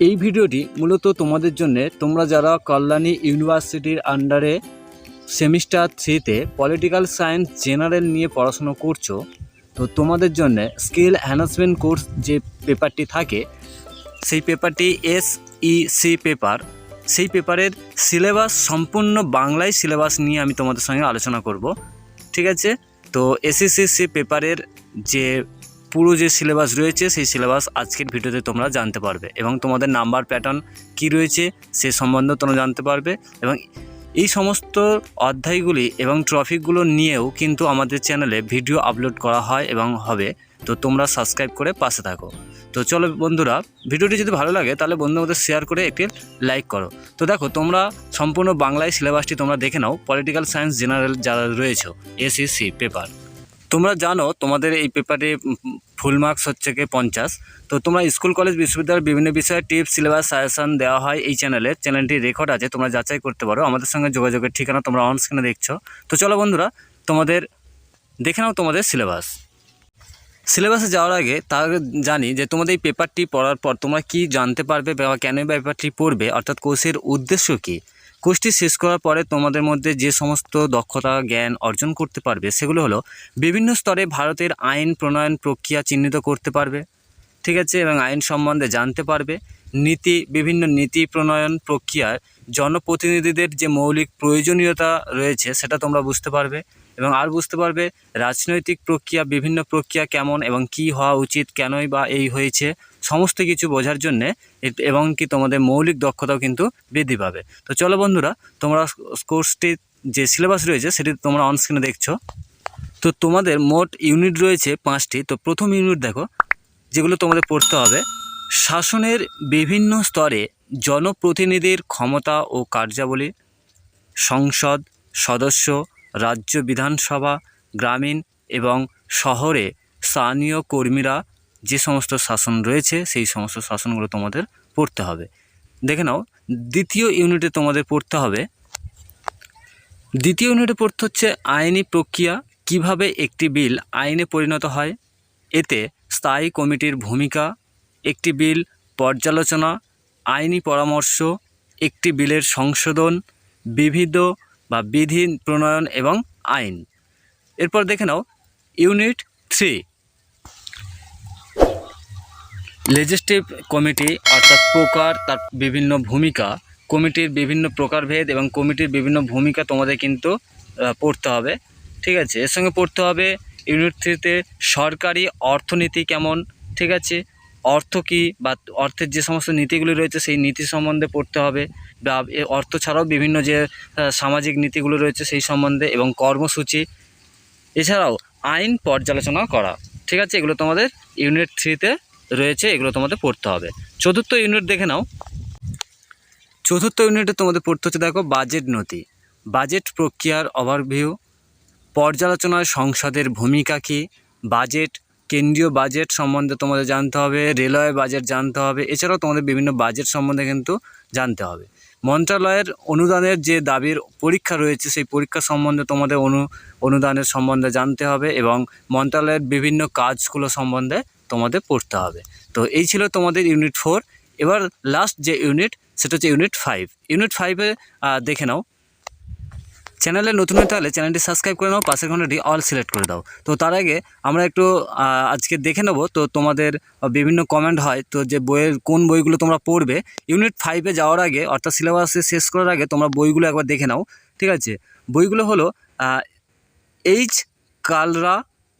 এই ভিডিওটি মূলত তোমাদের জন্য। তোমরা যারা কল্যাণী ইউনিভার্সিটির আন্ডারে সেমিস্টার থ্রিতে পলিটিক্যাল সায়েন্স জেনারেল নিয়ে পড়াশোনা করছ, তো তোমাদের জন্য স্কিল অ্যানাউন্সমেন্ট কোর্স যে পেপারটি থাকে, সেই পেপারটি এস ই সি পেপার সেই পেপারের সিলেবাস সম্পূর্ণ বাংলায় সিলেবাস নিয়ে আমি তোমাদের সঙ্গে আলোচনা করব। ঠিক আছে? তো এসএসসি পেপারের যে পুরো যে সিলেবাস রয়েছে, সেই সিলেবাস আজকের ভিডিওতে তোমরা জানতে পারবে এবং তোমাদের নাম্বার প্যাটার্ন কি রয়েছে, সে সম্বন্ধেও তোমরা জানতে পারবে এবং এই সমস্ত অধ্যায়গুলি এবং ট্রফিকগুলো নিয়েও কিন্তু আমাদের চ্যানেলে ভিডিও আপলোড করা হয় এবং হবে। তো তোমরা সাবস্ক্রাইব করে পাশে থাকো। তো চলো বন্ধুরা, ভিডিওটি যদি ভালো লাগে, তাহলে বন্ধুদের মধ্যে শেয়ার করে একটি লাইক করো। তো দেখো, তোমরা সম্পূর্ণ বাংলায় সিলেবাসটি তোমরা দেখে নাও। পলিটিক্যাল সায়েন্স জেনারেল যারা রয়েছে এসএসসি পেপার তোমরা জানো, তোমাদের এই পেপারে ফুল মার্কস হচ্ছে কি পঞ্চাশ। তো তোমরা স্কুল, কলেজ, বিশ্ববিদ্যালয়ের বিভিন্ন বিষয়ে টিপস, সিলেবাস, সাজেশন দেওয়া হয় এই চ্যানেলে। চ্যানেলটি রেকর্ড আছে, তোমরা যাচাই করতে পারো। আমাদের সঙ্গে যোগাযোগের ঠিকানা তোমরা অন স্ক্রিনে দেখছ। তো চলো বন্ধুরা, তোমাদের দেখে নাও তোমাদের সিলেবাস। সিলেবাসে যাওয়ার আগে তার জানি যে তোমাদের এই পেপারটি পড়ার পর তোমরা কি জানতে পারবে বা কেন পেপারটি পড়বে, অর্থাৎ কোর্সের উদ্দেশ্য কী? কোর্সটি শেষ করার পরে তোমাদের মধ্যে যে সমস্ত দক্ষতা, জ্ঞান অর্জন করতে পারবে, সেগুলো হলো বিভিন্ন স্তরে ভারতের আইন প্রণয়ন প্রক্রিয়া চিহ্নিত করতে পারবে, ঠিক আছে? এবং আইন সম্বন্ধে জানতে পারবে। নীতি, বিভিন্ন নীতি প্রণয়ন প্রক্রিয়ায় জনপ্রতিনিধিদের যে মৌলিক প্রয়োজনীয়তা রয়েছে, সেটা তোমরা বুঝতে পারবে। এবং আর বুঝতে পারবে রাজনৈতিক প্রক্রিয়া, বিভিন্ন প্রক্রিয়া কেমন এবং কি হওয়া উচিত, কেনই বা এই হয়েছে, সমস্ত কিছু বোঝার জন্যে এবং কি তোমাদের মৌলিক দক্ষতাও কিন্তু বৃদ্ধি পাবে। তো চলো বন্ধুরা, তোমরা কোর্সটির যে সিলেবাস রয়েছে সেটি তোমরা অনস্ক্রিনে দেখছ। তো তোমাদের মোট ইউনিট রয়েছে পাঁচটি। তো প্রথম ইউনিট দেখো, যেগুলো তোমাদের পড়তে হবে। শাসনের বিভিন্ন স্তরে জনপ্রতিনিধির ক্ষমতা ও কার্যাবলী, সংসদ, সদস্য রাজ্য বিধানসভা, গ্রামীণ এবং শহরে স্থানীয় কর্মীরা যে সমস্ত শাসন রয়েছে, সেই সমস্ত শাসনগুলো তোমাদের পড়তে হবে। দেখে নাও, দ্বিতীয় ইউনিটে তোমাদের পড়তে হবে। দ্বিতীয় ইউনিটে পড়তে হচ্ছে আইনি প্রক্রিয়া, কীভাবে একটি বিল আইনে পরিণত হয়। এতে স্থায়ী কমিটির ভূমিকা, একটি বিল পর্যালোচনা, আইনি পরামর্শ, একটি বিলের সংশোধন, বিবিধ বা বিধি, প্রণয়ন এবং আইন। এরপর দেখে নাও, ইউনিট থ্রি। লেজিসলেটিভ কমিটি অর্থাৎ প্রকার তার বিভিন্ন ভূমিকা, কমিটির বিভিন্ন প্রকারভেদ এবং কমিটির বিভিন্ন ভূমিকা তোমাদের কিন্তু পড়তে হবে। ঠিক আছে? এর সঙ্গে পড়তে হবে ইউনিট থ্রিতে সরকারি অর্থনীতি কেমন? ঠিক আছে? অর্থ কী বা অর্থের যে সমস্ত নীতিগুলি রয়েছে সেই নীতি সম্বন্ধে পড়তে হবে বা অর্থ ছাড়াও বিভিন্ন যে সামাজিক নীতিগুলো রয়েছে সেই সম্বন্ধে এবং কর্মসূচি। এছাড়াও আইন পর্যালোচনা করা। ঠিক আছে? এগুলো তোমাদের ইউনিট থ্রিতে রয়েছে, এগুলো তোমাদের পড়তে হবে। চতুর্থ ইউনিট দেখে নাও। চতুর্থ ইউনিটে তোমাদের পড়তে হচ্ছে দেখো বাজেট নথি। বাজেট প্রক্রিয়ার ওভারভিউ পর্যালোচনায় সংসদের ভূমিকা কী? বাজেট কেন্দ্রীয় বাজেট সম্বন্ধে তোমাদের জানতে হবে, রেলওয়ে বাজেট জানতে হবে, এছাড়াও তোমাদের বিভিন্ন বাজেট সম্বন্ধে কিন্তু জানতে হবে। মন্ত্রণালয়ের অনুদানের যে দাবির পরীক্ষা রয়েছে, সেই পরীক্ষা সম্বন্ধে তোমাদের অনু, অনুদানের সম্বন্ধে জানতে হবে এবং মন্ত্রণালয়ের বিভিন্ন কাজগুলো সম্বন্ধে তোমাদের পড়তে হবে। তো এই ছিল তোমাদের ইউনিট ফোর এবার লাস্ট যে ইউনিট সেটা হচ্ছে ইউনিট ফাইভ ইউনিট ফাইভে দেখে নাও। চ্যানেলে নতুন হতে হলে চ্যানেলটি সাবস্ক্রাইব করে নাও, পাশের ঘন্টাটি অল সিলেক্ট করে দাও। তো তার আগে আমরা একটু আজকে দেখে নেব, তো তোমাদের বিভিন্ন কমেন্ট হয়, তো যে বইয়ের কোন বইগুলো তোমরা পড়বে। ইউনিট ফাইভে যাওয়ার আগে, অর্থাৎ সিলেবাসে শেষ করার আগে তোমরা বইগুলো একবার দেখে নাও, ঠিক আছে? বইগুলো হলো এইচ কালরা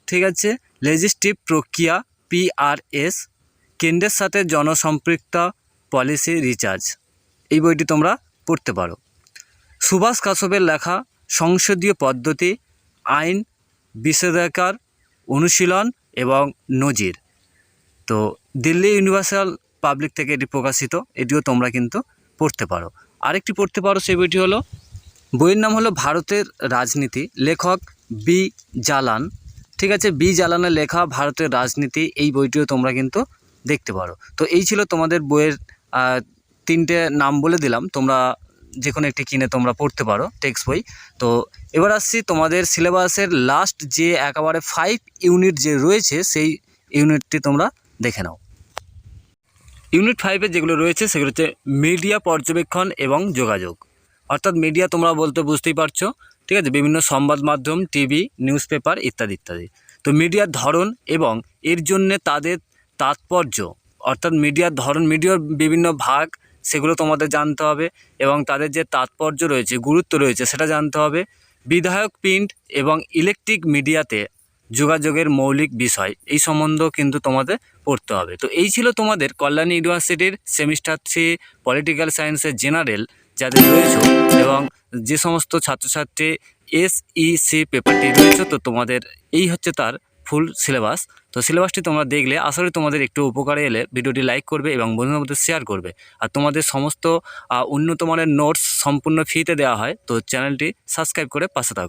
ঠিক আছে? লেজিস্টিভ প্রক্রিয়া পিআরএস কেন্দ্রের সাথে জনসম্পৃক্ত পলিসি রিচার্জ এই বইটি তোমরা পড়তে পারো। সুভাষ কাশ্যপের লেখা সংসদীয় পদ্ধতি, আইন বিষেধাধিকার অনুশীলন এবং নজির। তো দিল্লি ইউনিভার্সাল পাবলিক থেকে এটি প্রকাশিত, এটিও তোমরা কিন্তু পড়তে পারো। আরেকটি পড়তে পারো সেই বইটি হলো, বইয়ের নাম হলো ভারতের রাজনীতি, লেখক বি জালান। ঠিক আছে, বি জালানের লেখা ভারতের রাজনীতি, এই বইটিও তোমরা কিন্তু দেখতে পারো। তো এই ছিল তোমাদের বইয়ের তিনটে নাম বলে দিলাম, তোমরা যে কোনো একটি কিনে তোমরা পড়তে পারো টেক্সট বই। তো এবার আসছি তোমাদের সিলেবাসের লাস্ট যে একেবারে ফাইভ ইউনিট যে রয়েছে, সেই ইউনিটটি তোমরা দেখে নাও। ইউনিট ফাইভে যেগুলো রয়েছে, সেগুলো হচ্ছে মিডিয়া পর্যবেক্ষণ এবং যোগাযোগ। অর্থাৎ মিডিয়া তোমরা বলতে বুঝতেই পারছ, ঠিক আছে? বিভিন্ন সংবাদ মাধ্যম টিভি নিউজ পেপার ইত্যাদি ইত্যাদি। তো মিডিয়ার ধরন এবং এর জন্যে তাদের তাৎপর্য, অর্থাৎ মিডিয়ার ধরন মিডিয়ার বিভিন্ন ভাগ সেগুলো তোমাদের জানতে হবে এবং তাদের যে তাৎপর্য রয়েছে, গুরুত্ব রয়েছে সেটা জানতে হবে। বিধায়ক প্রিন্ট এবং ইলেকট্রিক মিডিয়াতে যোগাযোগের মৌলিক বিষয়, এই সম্বন্ধ কিন্তু তোমাদের পড়তে হবে। তো এই ছিল তোমাদের কল্যাণী ইউনিভার্সিটির সেমিস্টার থ্রি পলিটিক্যাল সায়েন্সের জেনারেল যাদের রয়েছে এবং যে সমস্ত ছাত্রছাত্রী এসইসি পেপারটি রয়েছে, তো তোমাদের এই হচ্ছে তার ফুল সিলেবাস। তো সিলেবাসটি তোমরা দেখলে আসলে তোমাদের একটু উপকারে এলে ভিডিওটি লাইক করবে এবং বন্ধুদের মধ্যে শেয়ার করবে। আর তোমাদের সমস্ত উন্নত মানের নোটস সম্পূর্ণ ফ্রিতে দেওয়া হয়, তো চ্যানেলটি সাবস্ক্রাইব করে পাশে থাকো।